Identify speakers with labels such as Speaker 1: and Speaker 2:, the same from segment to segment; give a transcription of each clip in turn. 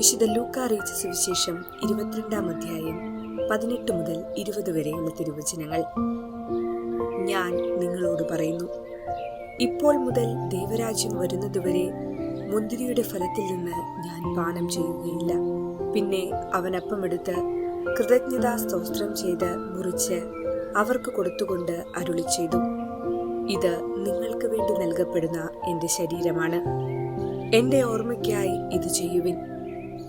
Speaker 1: വിശുദ്ധ ലൂക്ക അറിയിച്ച സുവിശേഷം ഇരുപത്തിരണ്ടാം അധ്യായം പതിനെട്ട് മുതൽ ഇരുപത് വരെയുള്ള തിരുവചനങ്ങൾ. ഞാൻ നിങ്ങളോട് പറയുന്നു ഇപ്പോൾ മുതൽ ദൈവരാജ്യം വരുന്നതുവരെ മുന്തിരിയുടെ ഫലത്തിൽ നിന്ന് ഞാൻ പാനം ചെയ്യുകയില്ല. പിന്നെ അവൻ അപ്പമെടുത്ത് കൃതജ്ഞതാ സ്തോത്രം ചെയ്ത് മുറിച്ച് അവർക്ക് കൊടുത്തുകൊണ്ട് അരുളി ചെയ്തു. ഇത് നിങ്ങൾക്ക് വേണ്ടി നൽകപ്പെടുന്ന എന്റെ ശരീരമാണ്. എന്റെ ഓർമ്മയ്ക്കായി ഇത് ചെയ്യുവിൻ.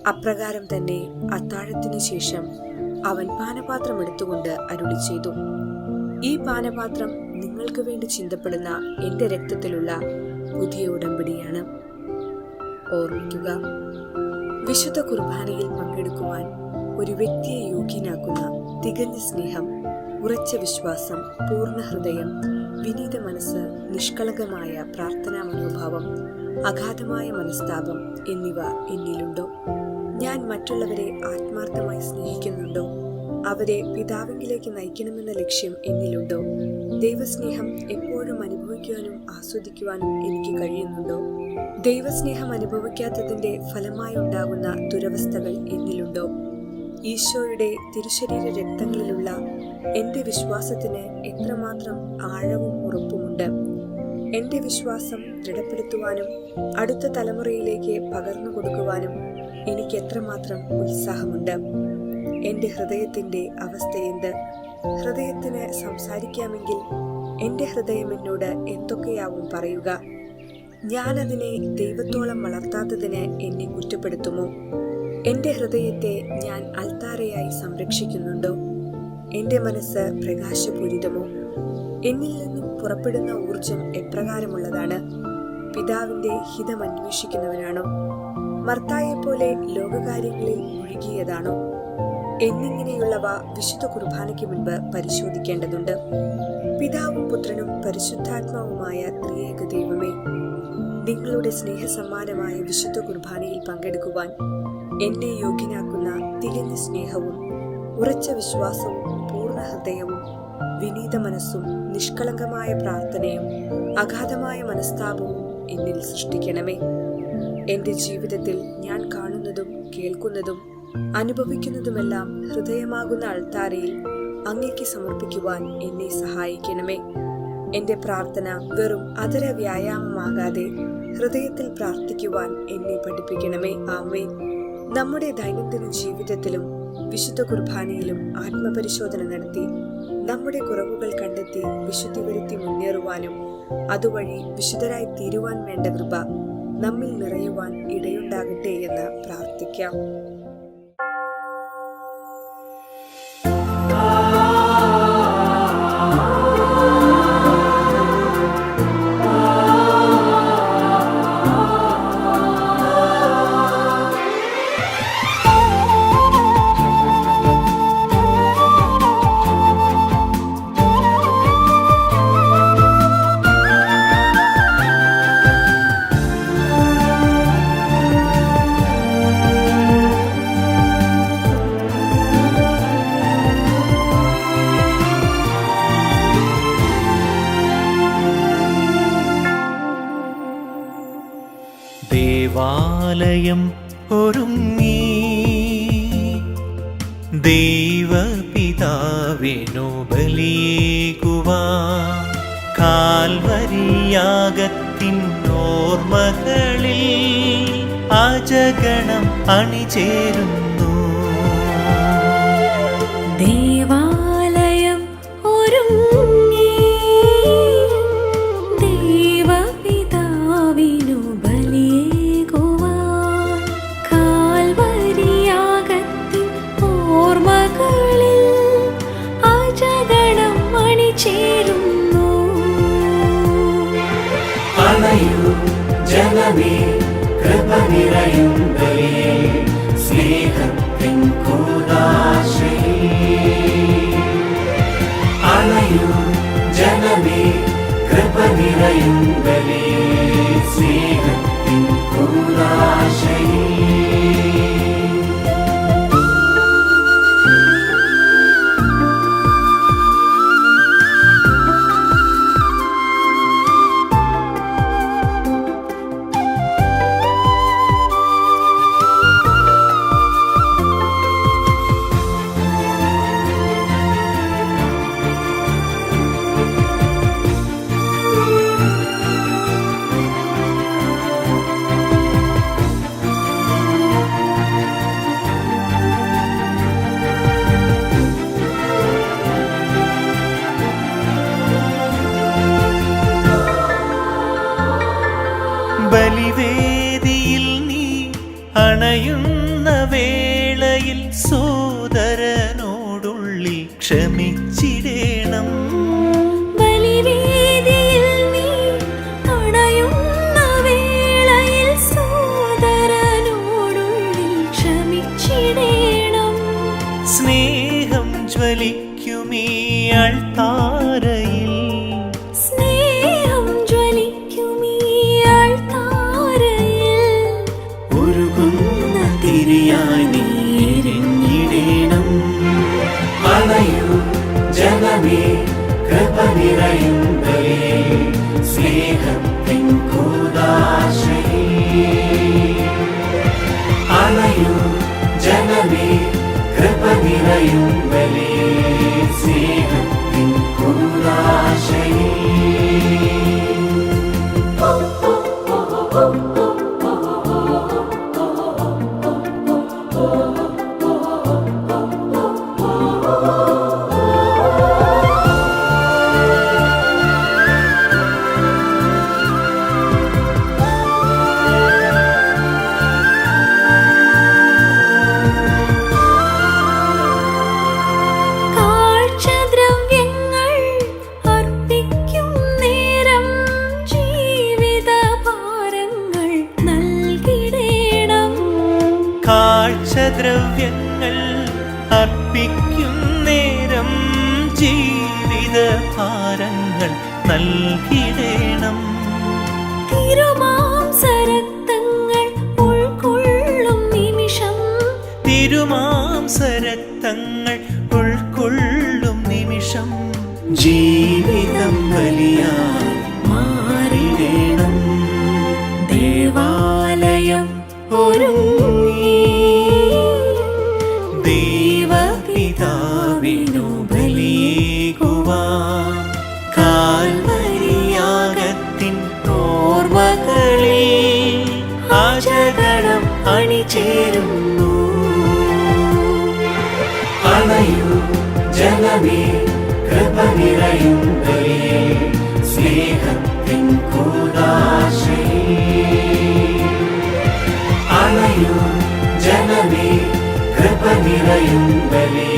Speaker 1: അപ്രകാരം തന്നെ അത്താഴത്തിനു ശേഷം അവൻ പാനപാത്രം എടുത്തുകൊണ്ട് അരുളി ചെയ്തു. ഈ പാനപാത്രം നിങ്ങൾക്ക് വേണ്ടി ചിന്തപ്പെടുന്ന എന്റെ രക്തത്തിലുള്ള പുതിയ ഉടമ്പടിയാണ്. ഓർമ്മിക്കുക വിശുദ്ധ കുർബാനയിൽ പങ്കെടുക്കുവാൻ ഒരു വ്യക്തിയെ യോഗ്യനാക്കുന്ന തികഞ്ഞ സ്നേഹം ഉറച്ച വിശ്വാസം പൂർണ ഹൃദയം വിനീത മനസ്സ് നിഷ്കളങ്കമായ പ്രാർത്ഥനാ മനോഭാവം അഗാധമായ മനസ്താപം എന്നിവ എന്നിലുണ്ടോ? ഞാൻ മറ്റുള്ളവരെ ആത്മാർത്ഥമായി സ്നേഹിക്കുന്നുണ്ടോ? അവരെ പിതാവിങ്കിലേക്ക് നയിക്കണമെന്ന ലക്ഷ്യം എന്നിലുണ്ടോ? ദൈവസ്നേഹം എപ്പോഴും അനുഭവിക്കുവാനും ആസ്വദിക്കുവാനും എനിക്ക് കഴിയുന്നുണ്ടോ? ദൈവസ്നേഹം അനുഭവിക്കാത്തതിന്റെ ഫലമായി ഉണ്ടാകുന്ന ദുരവസ്ഥകൾ എന്നിലുണ്ടോ? ഈശോയുടെ തിരുശരീര രക്തങ്ങളിലുള്ള എന്റെ വിശ്വാസത്തിന് എത്രമാത്രം ആഴവും ഉറപ്പുമുണ്ട്? എന്റെ വിശ്വാസം ദൃഢപ്പെടുത്തുവാനും അടുത്ത തലമുറയിലേക്ക് പകർന്നു കൊടുക്കുവാനും എനിക്ക് എത്രമാത്രം ഉത്സാഹമുണ്ട്. എന്റെ ഹൃദയത്തിന്റെ അവസ്ഥ എന്ത്? ഹൃദയത്തിന് സംസാരിക്കാമെങ്കിൽ എന്റെ ഹൃദയം എന്നോട് എന്തൊക്കെയാവും പറയുക? ഞാനതിനെ ദൈവത്തോളം വളർത്താത്തതിന് എന്നെ കുറ്റപ്പെടുത്തുമോ? എന്റെ ഹൃദയത്തെ ഞാൻ അൽത്താരയായി സംരക്ഷിക്കുന്നുണ്ടോ? എന്റെ മനസ്സ് പ്രകാശപൂരിതമോ? എന്നിൽ നിന്നും പുറപ്പെടുന്ന ഊർജം എപ്രകാരമുള്ളതാണ്? പിതാവിന്റെ ഹിതം അന്വേഷിക്കുന്നവനാണോ മർത്തായെപ്പോലെ ലോകകാര്യങ്ങളിൽ മുഴുകിയതാണോ? എന്നിങ്ങനെയുള്ളവ വിശുദ്ധ കുർബാനയ്ക്ക് മുൻപ് പരിശോധിക്കേണ്ടതുണ്ട്. പിതാവും പുത്രനും പരിശുദ്ധാത്മാവുമായ ത്രിയേക ദൈവമേ നിങ്ങളുടെ സ്നേഹസമ്മാനമായ വിശുദ്ധ കുർബാനയിൽ പങ്കെടുക്കുവാൻ എന്നെ യോഗ്യനാക്കുന്ന തികഞ്ഞ സ്നേഹവും ഉറച്ച വിശ്വാസവും പൂർണ ഹൃദയവും വിനീത മനസ്സും നിഷ്കളങ്കമായ പ്രാർത്ഥനയും അഗാധമായ മനസ്താപവും എന്നിൽ സൃഷ്ടിക്കണമേ. എന്റെ ജീവിതത്തിൽ ഞാൻ കാണുന്നതും കേൾക്കുന്നതും അനുഭവിക്കുന്നതുമെല്ലാം ഹൃദയമാകുന്ന അൾത്താരയിൽ അങ്ങേക്ക് സമർപ്പിക്കുവാൻ എന്നെ സഹായിക്കണമേ. എന്റെ പ്രാർത്ഥന വെറും അതര വ്യായാമമാകാതെ ഹൃദയത്തിൽ പ്രാർത്ഥിക്കുവാൻ എന്നെ പഠിപ്പിക്കണമേ. ആമേ നമ്മുടെ ദൈനംദിന ജീവിതത്തിലും വിശുദ്ധ കുർബാനയിലും ആത്മപരിശോധന നടത്തി നമ്മുടെ കുറവുകൾ കണ്ടെത്തി വിശുദ്ധി വരുത്തി മുന്നേറുവാനും അതുവഴി വിശുദ്ധരായി തീരുവാൻ വേണ്ട കൃപ നമ്മിൽ നിറയുവാൻ ഇടയുണ്ടാകട്ടെ എന്ന് പ്രാർത്ഥിക്കാം.
Speaker 2: ദേവാലയം ഒരുങ്ങി. ദൈവപിതാവിനു ബലിയേകുവാ. കാൽവരിയാകത്തിൻ ഓർമ്മകളിൽ അജഗണം അണിചേരുന്നു. ജനമേ കൃപ നിറയും ബലിയേ സ്നേഹത്തിൻ അണയൂ ജനമേ കൃപ നിറയും സ്നേഹത്തിൻ കൂദാശയേ
Speaker 3: ബലിവേദിയിൽ നീ അണയുന്ന വേളയിൽ സോദരനോടുള്ളിൽ ക്ഷമിച്ചിടേണം.
Speaker 4: സ്നേഹം ജ്വലിക്കുമീ
Speaker 2: അൾത്താ
Speaker 3: കാഴ്ചദ്രവ്യങ്ങൾ അർപ്പിക്കും നേരം
Speaker 4: ജീവിത ഭാരങ്ങൾ നൽകിടേണം.
Speaker 3: തിരുമാംസരക്തങ്ങൾ ഉൾക്കൊള്ളും നിമിഷം.
Speaker 4: തിരുമാംസരക്തങ്ങൾ ഉൾക്കൊള്ളും നിമിഷം. ജീവിതം വലിയ മാറിടേണം. ദേവാലയം ഒരുങ്ങി. അണിചേരുന്നു
Speaker 2: അണയൂ ജനമേ കൃപ നിറയും സ്നേഹത്തിൻ കൂദാശയേ അണയൂ ജനമേ കൃപ നിറയും ബലിയേ